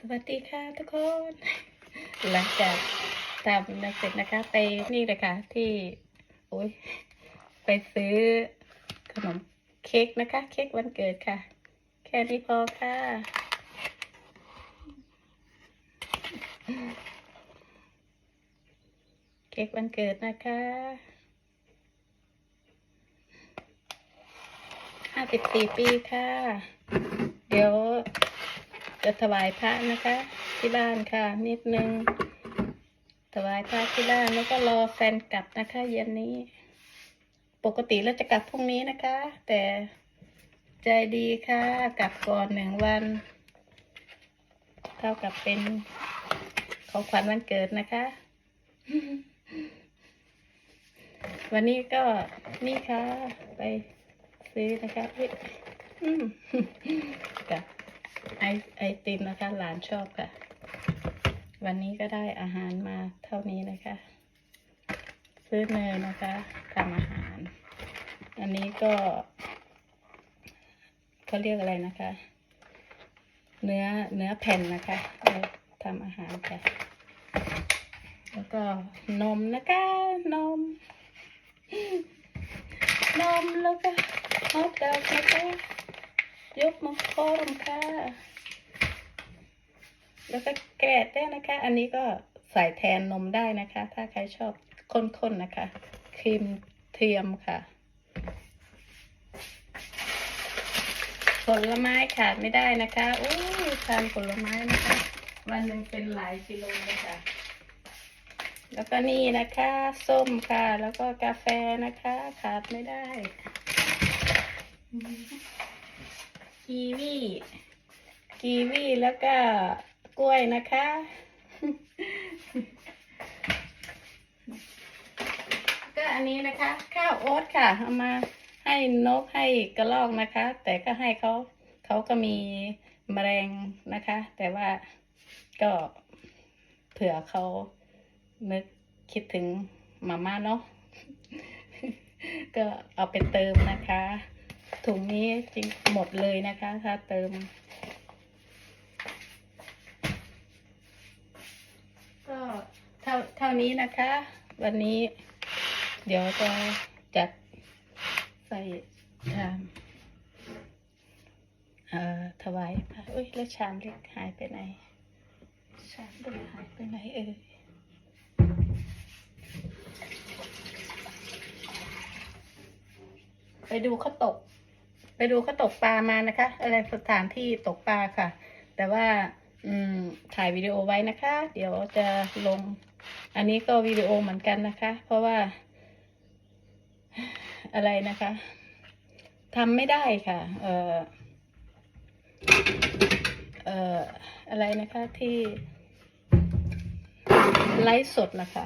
สวัสดีค่ะทุกคน หลังจากทำนักเสร็จนะคะไปนี่เลยค่ะที่โอ้ยไปซื้อขนมเค้กนะคะ เค้กวันเกิดค่ะ แค่นี้พอค่ะ เค้กวันเกิดนะคะห้าสิบสี่ปีค่ะ เดี๋ยว จะถวายพระนะคะ ที่บ้านค่ะ นิดนึง ถวายพระที่บ้านแล้วก็รอแฟนกลับนะคะ เย็นนี้ ปกติเราจะกลับพรุ่งนี้นะคะ แต่ใจดีค่ะ กลับก่อนหนึ่งวัน เท่ากับเป็นของขวัญวันเกิดนะคะ วันนี้ก็นี่ค่ะ ไปซื้อนะคะอืม ไอไอติมนะคะ หลานชอบค่ะ วันนี้ก็ได้อาหารมาเท่านี้นะคะ ซื้อเนยนะคะทำอาหาร อันนี้ก็เขาเรียกอะไรนะคะ เนื้อเนื้อแผ่นนะคะเอาทำอาหารค่ะ แล้วก็นมนะคะนม นมแล้วก็ฮอทดอกนะคะ ยกมาคอมค่ะ แล้วก็แกะได้นะคะ อันนี้ก็ใส่แทนนมได้นะคะ ถ้าใครชอบข้นๆนะคะ ครีมเทียมค่ะ ผลไม้ขาดไม่ได้นะคะอู้ทานผลไม้นะคะ วันหนึ่งเป็นหลายกิโลเลยค่ะแล้วก็นี่นะคะ ส้มค่ะ แล้วก็กาแฟนะคะ ขาดไม่ได้ กีวีกีวีแล้วก็กล้วยนะคะ ก็อันนี้นะคะ ข้าวโอ๊ตค่ะเอามาให้นกให้กระรอกนะคะ แต่ก็ให้เขาเขาก็มีแมลงนะคะ แต่ว่าก็เผื่อเขานึกคิดถึงมาม่าเนาะก็เอาไปเติมนะคะ ถุงนี้จริงหมดเลยนะคะถ้าเติมก็เท่าเท่านี้นะคะ วันนี้เดี๋ยวจะจัดใส่ชามเอ่อถวายพระอุ้ยแล้วชามเล็กหายไปไหนชามเล็กหายไปไหนเอ่ยไปดูเขาตก ไปดูเขาตกปลามานะคะ อะไรสถานที่ตกปลาค่ะ แต่ว่า อืม ถ่ายวิดีโอไว้นะคะ เดี๋ยวจะลง อันนี้ก็วิดีโอเหมือนกันนะคะ เพราะว่า อะไรนะคะทำไม่ได้ค่ะ เอ่อ เอ่อ อะไรนะคะที่ไลฟ์สดนะคะ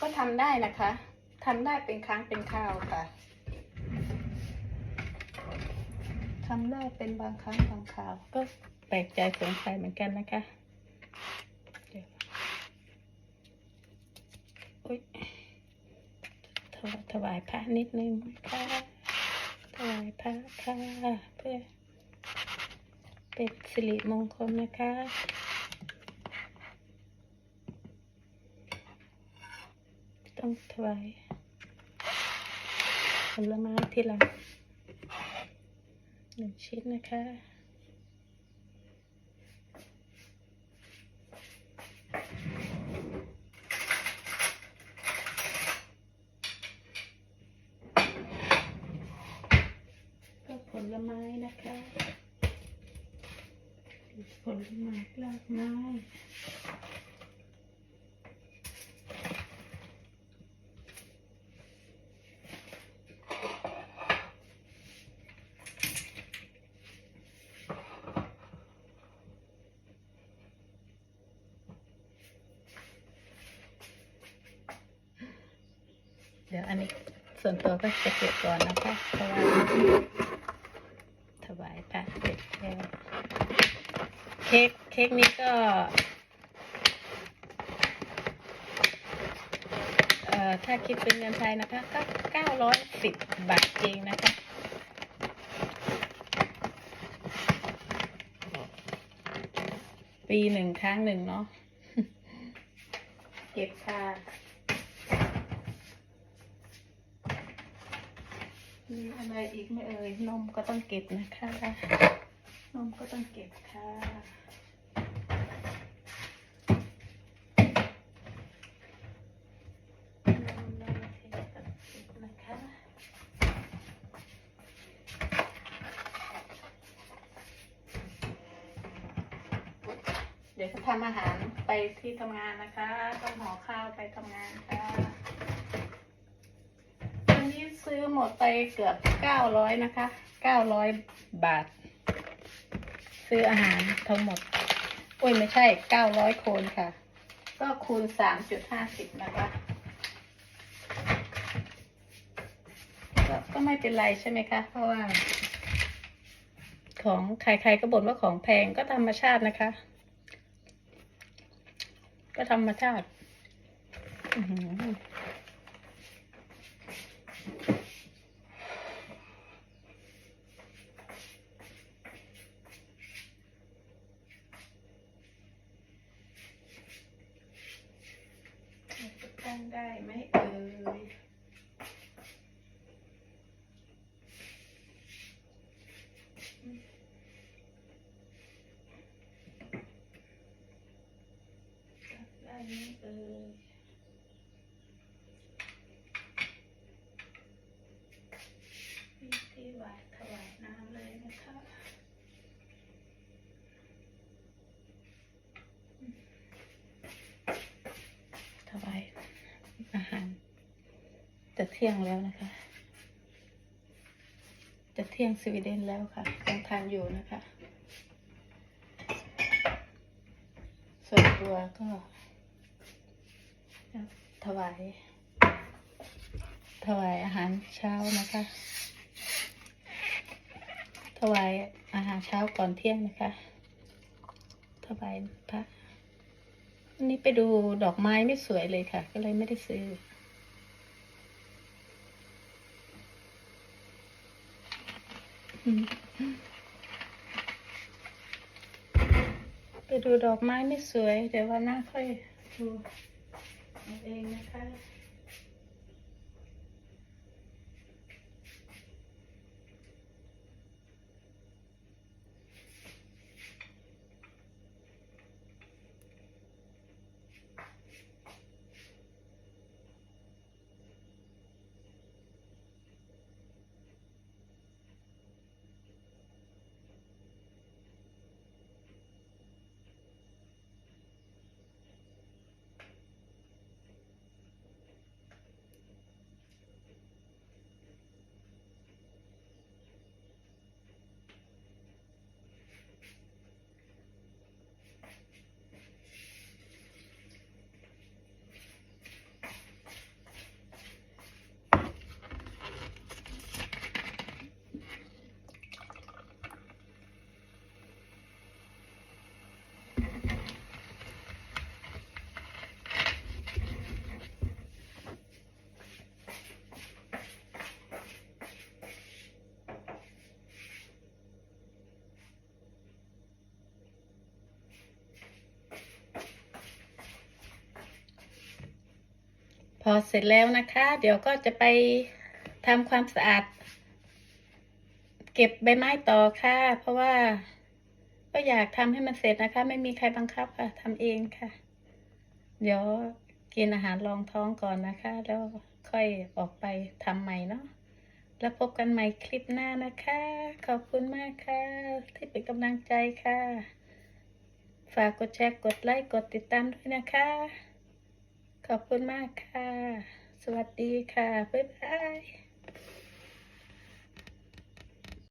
ก็ทำได้นะคะทำได้เป็นครั้งเป็นคราวค่ะ ทำได้เป็นบางครั้งบางคราวก็แปลกใจสงสัยเหมือนกันนะคะเดี๋ยวอุ๊ยถวายถวายพระนิดนึงค่ะถวายพระค่ะเพื่อเป็นสิริมงคลนะคะต้องถวายผลไม้ทีหลัง หนึ่งชิ้นนะคะก็ผลไม้นะคะผลไม้กลากไม้ ดี๋ยวอันนี้ส่วนตัวก็จะเก็บก่อนนะคะเพราะว่าถวายพระเสร็จแล้วเค้กเค้กนี้ก็เอ่อถ้าคิดเป็นเงินไทยนะคะก็เก้าร้อยสิบบาทเองนะคะ ปีหนึ่งครั้งหนึ่งเนาะเก็บค่ะ มีอะไรอีกไหม่เอ่ยนมก็ต้องเก็บนะคะนมก็ต้องเก็บค่ะนมนมเทกับเก็บนะคะเดี๋ยวจะทำอาหารไปที่ทำงานนะคะ ต้องห่อข้าวไปทำงานค่ะ วันนี้ซื้อ หมดไปเกือบเก้าร้อยนะคะเก้าร้อยบาท ซื้ออาหารทั้งหมด อุ้ยไม่ใช่เก้าร้อยคนค่ะ ก็คูณสามจุดห้าสิบนะคะก็ไม่เป็นไรใช่ไหมคะ เพราะว่า ของใครๆก็บ่นว่าของแพงก็ธรรมชาตินะคะ ก็ธรรมชาติ อื้อหือจะตั้ง ได้ไหมเอ่ยได้ไหมเอ่ยมีที่ไหวถวายน้ำเลยนะคะถวายอาหาร จะเที่ยงแล้วนะคะ จะเที่ยงสวีเดนแล้วค่ะยังทานอยู่นะคะ ส่วนตัวก็ถวาย ถวายอาหารเช้านะคะ ถวายอาหารเช้าก่อนเที่ยงนะคะ ถวายพระวันนี้ไปดูดอกไม้ไม่สวยเลยค่ะ ก็เลยไม่ได้ซื้อ อืม ไปดูดอกไม้ไม่สวยเดี๋ยววันหน้าค่อยดูเอาเองนะคะ พอเสร็จแล้วนะคะ เดี๋ยวก็จะไปทำความสะอาด เก็บใบไม้ต่อค่ะ เพราะว่าก็อยากทำให้มันเสร็จนะคะ ไม่มีใครบังคับค่ะทำเองค่ะ เดี๋ยวกินอาหารรองท้องก่อนนะคะ แล้วค่อยออกไปทำใหม่เนาะแล้วพบกันใหม่คลิปหน้านะคะ ขอบคุณมากค่ะ ที่เป็นกำลังใจค่ะ ฝากกดแชร์กดไลค์กดติดตามด้วยนะคะ ขอบคุณมากค่ะ สวัสดีค่ะ บ๊ายบาย